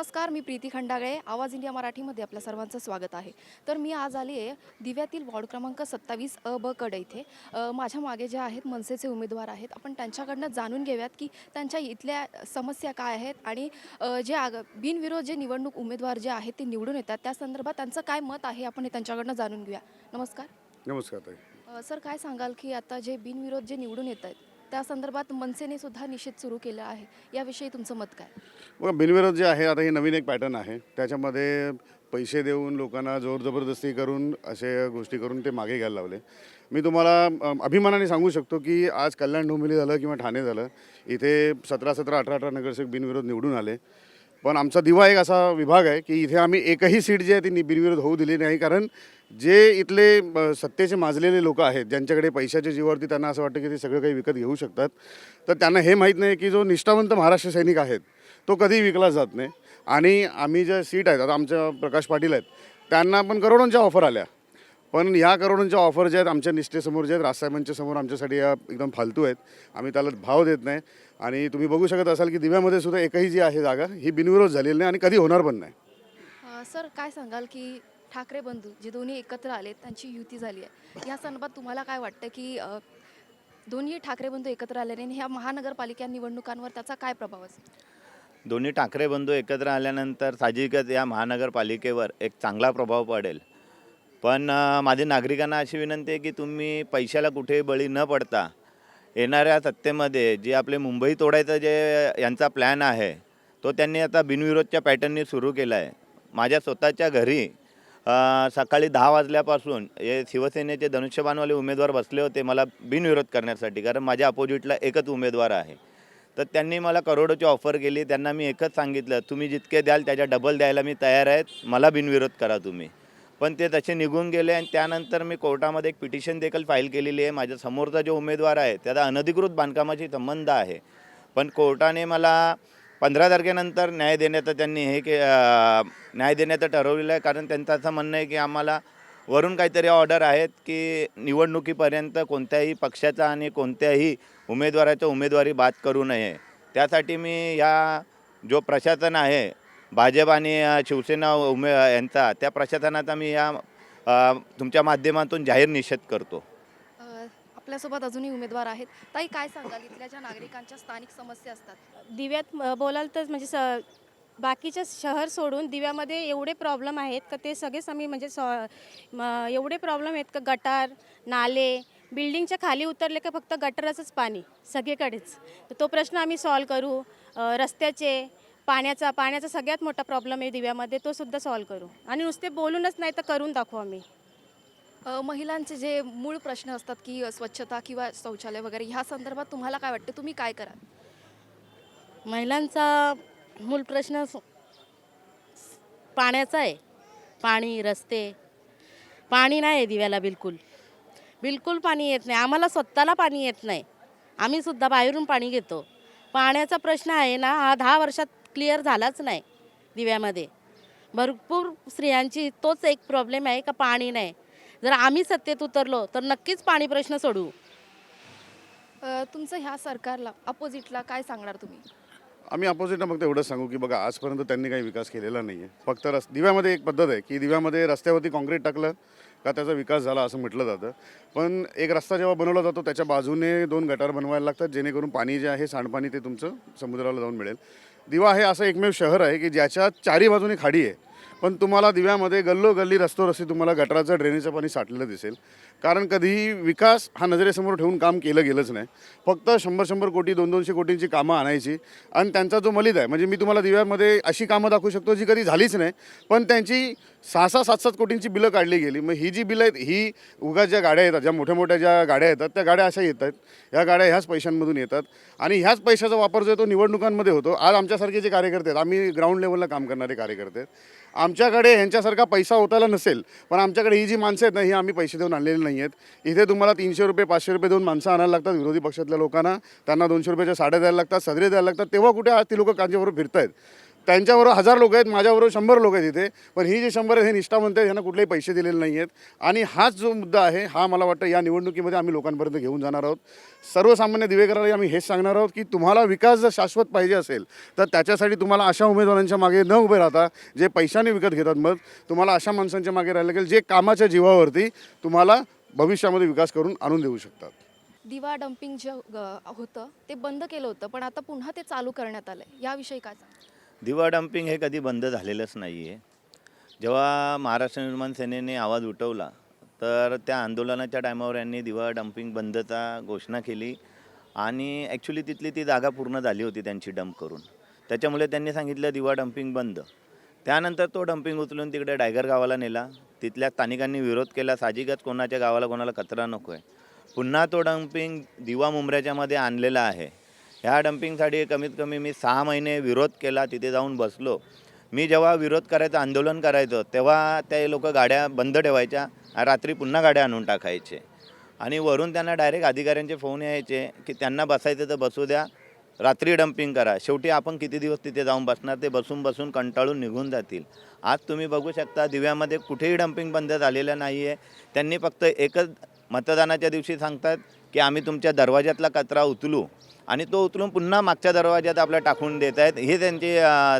नमस्कार मी प्रीती खंडागळे आवाज इंडिया मराठीमध्ये आपल्या सर्वांचं स्वागत आहे. तर मी आज आली आहे दिव्यातील वॉर्ड क्रमांक सत्तावीस अ ब कड इथे. माझ्या मागे जे आहेत मनसेचे उमेदवार आहेत. आपण त्यांच्याकडनं जाणून घेऊयात की त्यांच्या इथल्या समस्या काय आहेत आणि जे आग बिनविरोध जे निवडणूक उमेदवार जे आहेत ते निवडून येतात. त्या संदर्भात त्यांचं काय मत आहे आपण हे त्यांच्याकडनं जाणून घेऊया. नमस्कार. नमस्कार सर काय सांगाल की आता जे बिनविरोध जे निवडून येत आहेत त्या संदर्भात मनसेने सुद्धा निषेध सुरू केला आहे. याविषयी तुमचं मत काय? बघा बिनविरोध जे आहे आता हे नवीन एक पॅटर्न आहे. त्याच्यामध्ये पैसे देऊन लोकांना जोर जबरदस्ती करून असे गोष्टी करून ते मागे घ्यायला लावले. मी तुम्हाला अभिमानाने सांगू शकतो की आज कल्याण डोंबिवली झालं किंवा ठाणे झालं इथे सतरा सतरा अठरा अठरा नगरसेवक बिनविरोध निवडून आले. पण आमचा दिवा एक असा विभाग आहे की इथे आम्ही एकही सीट जी आहे ती बिनविरोध होऊ दिली नाही. कारण जे इथले सत्तेचे माजलेले लोक आहेत ज्यांच्याकडे पैशाच्या जीवावरती त्यांना असं वाटतं की ते सगळं काही विकत घेऊ शकतात तर त्यांना हे माहीत नाही की जो निष्ठावंत महाराष्ट्र सैनिक आहेत तो कधी विकला जात नाही. आणि आम्ही ज्या सीट आहेत आता आमच्या प्रकाश पाटील आहेत त्यांना पण करोडोंच्या ऑफर आल्या. पण ह्या करोडोंच्या ऑफर ज्या आहेत आमच्या निष्ठेसमोर ज्या आहेत राजसाहेबांच्या समोर आमच्यासाठी या एकदम फालतू आहेत. आम्ही त्याला भाव देत नाही. आणि तुम्ही बघू शकत असाल की दिव्यामध्ये सुद्धा एकही जी आहे जागा ही बिनविरोध झालेली नाही आणि कधी होणार पण नाही. अ, सर काय सांगाल की ठाकरे बंधू जे दोन्ही एकत्र आले त्यांची युती झाली आहे. या संदर्भात तुम्हाला काय वाटतं की अ, दोन्ही ठाकरे बंधू एकत्र आल्याने ह्या महानगरपालिका निवडणुकांवर त्याचा काय प्रभाव असेल? दोन्ही ठाकरे बंधू एकत्र आल्यानंतर साहजिकच या महानगरपालिकेवर एक चांगला प्रभाव पडेल. पण अ, माझी नागरिकांना अशी विनंती आहे की तुम्ही पैशाला कुठेही बळी न पडता येणाऱ्या सत्तेमध्ये जे आपले मुंबई तोडायचं जे यांचा प्लॅन आहे तो त्यांनी आता बिनविरोधच्या पॅटर्ननी सुरू केला आहे माझ्या स्वतःच्या घरी सकाळी दहा वाजल्यापासून हे शिवसेनेचे धनुष्यबाणवाले उमेदवार बसले होते मला बिनविरोध करण्यासाठी कारण माझ्या अपोजिटला एकच उमेदवार आहे. तर त्यांनी मला करोडोची ऑफर केली त्यांना मी एकच सांगितलं तुम्ही जितके द्याल त्याच्या डबल द्यायला मी तयार आहे मला बिनविरोध करा तुम्ही. पण ते तसे निघून गेले आणि त्यानंतर मी कोर्टामध्ये एक पिटिशन देखील फाईल केलेली आहे. माझ्या समोरचा जो उमेदवार आहे त्याचा अनधिकृत बांधकामाशी संबंध आहे. पण कोर्टाने मला पंधरा तारखेनंतर न्याय देण्याचं त्यांनी हे के न्याय देण्याचं ठरवलेलं आहे. कारण त्यांचं असं म्हणणं आहे की आम्हाला वरून काहीतरी ऑर्डर आहेत की निवडणुकीपर्यंत कोणत्याही पक्षाचा आणि कोणत्याही उमेदवाराच्या उमेदवारी बाद करू नये. त्यासाठी मी या जो प्रशासन आहे भाजप आणि शिवसेना उमे यांचा त्या प्रशासनाचा मी या तुमच्या माध्यमातून जाहीर निषेध करतो. आपल्यासोबत अजूनही उमेदवार आहेत. ताई काय सांगाल? इथल्या ज्या नागरिकांच्या स्थानिक समस्या असतात. दिव्यात बोलाल तर म्हणजे स बाकीच्या शहर सोडून दिव्यामध्ये एवढे प्रॉब्लेम आहेत का ते सगळेच आम्ही म्हणजे सॉ एवढे प्रॉब्लेम आहेत का गटार नाले बिल्डिंगच्या खाली उतरले का फक्त गटाराचंच पाणी सगळीकडेच? तर तो प्रश्न आम्ही सॉल्व करू. रस्त्याचे पाण्याचा पाण्याचा सगळ्यात मोठा प्रॉब्लेम आहे दिव्यामध्ये तो सुद्धा सॉल्व करू. आणि नुसते बोलूनच नाही तर करून दाखवू आम्ही. अ, महिलांचे जे मूळ प्रश्न असतात की अ, स्वच्छता किंवा शौचालय वगैरे ह्या संदर्भात तुम्हाला काय वाटतं? तुम्ही काय कराल? महिलांचा मूल प्रश्न स- पाण्याचा आहे. पाणी रस्ते. पाणी नाही आहे दिव्याला बिलकुल. बिलकुल पाणी येत नाही. आम्हाला स्वतःला पाणी येत नाही. आम्ही सुद्धा बाहेरून पाणी घेतो. पाण्याचा प्रश्न आहे ना हा दहा वर्षात क्लिअर झालाच नाही दिव्यामध्ये. भरपूर स्त्रियांची तोच एक प्रॉब्लेम आहे का पाणी नाही. जर आम्ही सत्तेत उतरलो तर नक्कीच पाणी प्रश्न सोडवू. अ, तुमचं ह्या सरकारला अपोजिटला काय सांगणार तुम्ही? आम्ही अपोजिटला फक्त एवढंच सांगू की बघा आजपर्यंत त्यांनी काही विकास केलेला नाही आहे फक्त रस दिव्यामध्ये एक पद्धत आहे की दिव्यामध्ये रस्त्यावरती काँक्रीट टाकलं का त्याचा विकास झाला असं म्हटलं जातं. पण एक रस्ता जेव्हा बनवला जातो त्याच्या बाजूने दोन गटार बनवायला लागतात जेणेकरून पाणी जे आहे सांडपाणी ते तुमचं समुद्राला जाऊन मिळेल. दिवा हे असं एकमेव शहर आहे की ज्याच्या चारी बाजूने खाडी आहे. पण तुम्हाला दिव्यामध्ये गल्लोगल्ली रस्तोरस्ती तुम्हाला गटाराचं ड्रेनेजचं पाणी साठलेलं दिसेल. कारण कधीही विकास हा नजरेसमोर ठेवून काम केलं गेलंच नाही. फक्त शंभर शंभर कोटी दोन दोनशे कोटींची कामं आणायची. आणि त्यांचा जो मलिद आहे म्हणजे मी तुम्हाला दिव्यामध्ये अशी कामं दाखवू शकतो जी कधी झालीच नाही पण त्यांची सहा सहा सात सात कोटींची बिलं काढली गेली. मग ही जी बिलं आहेत ही उगा ज्या गाड्या येतात ज्या मोठ्या मोठ्या ज्या गाड्या येतात त्या गाड्या अशा येत आहेत. ह्या गाड्या ह्याच पैशांमधून येतात. आणि ह्याच पैशाचा वापर जो आहे तो निवडणुकांमध्ये होतो. आज आमच्यासारखे जे कार्यकर्ते आहेत आम्ही ग्राउंड लेवलला काम करणारे कार्यकर्ते आहेत. आमच्याकडे ह्यांच्यासारखा पैसा होताला नसेल पण आमच्याकडे ही जी माणसं आहेत ना ही आम्ही पैसे देऊन आणलेली नाही आहेत. इथे तुम्हाला तीनशे रुपये पाचशे रुपये देऊन माणसं आणायला लागतात विरोधी पक्षातल्या लोकांना. त्यांना दोनशे रुपयाच्या साड्या द्यायला लागतात सदरे द्यायला लागतात. तेव्हा कुठे आज ती लोकं कांच्याबरोबर फिरत आहेत त्यांच्याबरोबर हजार लोक आहेत माझ्याबरोबर शंभर लोक आहेत इथे. पण ही जे शंभर आहेत हे निष्ठावंत आहेत ह्यांना कुठलेही पैसे दिलेले नाही आहेत. आणि हाच जो मुद्दा आहे हा मला वाटतं या निवडणुकीमध्ये आम्ही लोकांपर्यंत घेऊन जाणार आहोत. सर्वसामान्य दिवेकराला आम्ही हेच सांगणार आहोत की तुम्हाला विकास जर शाश्वत पाहिजे असेल तर त्याच्यासाठी तुम्हाला अशा उमेदवारांच्या मागे न उभे राहता जे पैशाने विकत घेतात मग तुम्हाला अशा माणसांच्या मागे राहायला लागेल जे कामाच्या जीवावरती तुम्हाला भविष्यामध्ये विकास करून आणून देऊ शकतात. दिवा डम्पिंग जे होतं ते बंद केलं होतं पण आता पुन्हा ते चालू करण्यात आलं याविषयी काय दिवा डम्पिंग हे कधी बंद झालेलंच नाही आहे जेव्हा महाराष्ट्र निर्माण सेनेने आवाज उठवला तर त्या आंदोलनाच्या टायमावर यांनी दिवा डम्पिंग बंदचा घोषणा केली आणि ॲक्च्युली तिथली ती जागा पूर्ण झाली होती त्यांची डंप करून. त्याच्यामुळे त्यांनी सांगितलं दिवा डम्पिंग बंद. त्यानंतर तो डम्पिंग उचलून तिकडे डायगर गावाला नेला. तिथल्या स्थानिकांनी विरोध केला साहजिकच कोणाच्या गावाला कोणाला कचरा नको आहे पुन्हा तो डम्पिंग दिवा मुंबऱ्याच्यामध्ये आणलेला आहे. ह्या डम्पिंगसाठी कमीत कमी मी सहा महिने विरोध केला तिथे जाऊन बसलो. मी जेव्हा विरोध करायचं आंदोलन करायचं तेव्हा ते लोक गाड्या बंद ठेवायच्या रात्री पुन्हा गाड्या आणून टाकायचे. आणि वरून त्यांना डायरेक्ट अधिकाऱ्यांचे फोन यायचे की त्यांना बसायचं तर बसू द्या रात्री डम्पिंग करा. शेवटी आपण किती दिवस तिथे जाऊन बसणार ते बसून बसून कंटाळून निघून जातील. आज तुम्ही बघू शकता दिव्यामध्ये कुठेही डम्पिंग बंद झालेलं नाही आहे त्यांनी फक्त एकच मतदानाच्या दिवशी सांगतात की आम्ही तुमच्या दरवाज्यातला कचरा उचलू आणि तो उचलून पुन्हा मागच्या दरवाज्यात आपल्या टाकून देत आहेत. हे त्यांची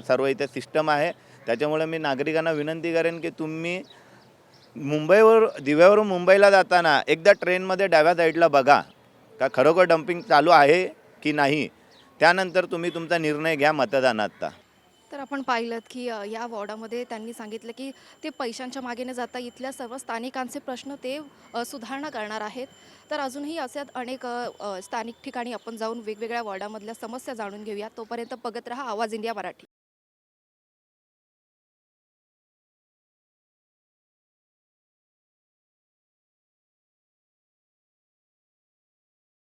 सर्व इथे सिस्टम आहे. त्याच्यामुळे मी नागरिकांना विनंती करेन की तुम्ही मुंबईवर दिव्यावरून मुंबईला जाताना एकदा ट्रेनमध्ये डाव्या साईडला बघा का खरोखर डम्पिंग चालू आहे की नाही. त्यानंतर तुम्ही तुमचा निर्णय घ्या मतदानात तर आपण पाहिलं की अ, या वॉर्डामध्ये त्यांनी सांगितलं की ते पैशांच्या मागे न जाता इथल्या सर्व स्थानिकांचे प्रश्न ते अ, सुधारणा करणार आहेत. तर अजूनही असे अनेक अ, अ, स्थानिक ठिकाणी आपण जाऊन वेगवेगळ्या वॉर्डामधल्या समस्या जाणून घेऊया. तोपर्यंत बघत रहा आवाज इंडिया मराठी.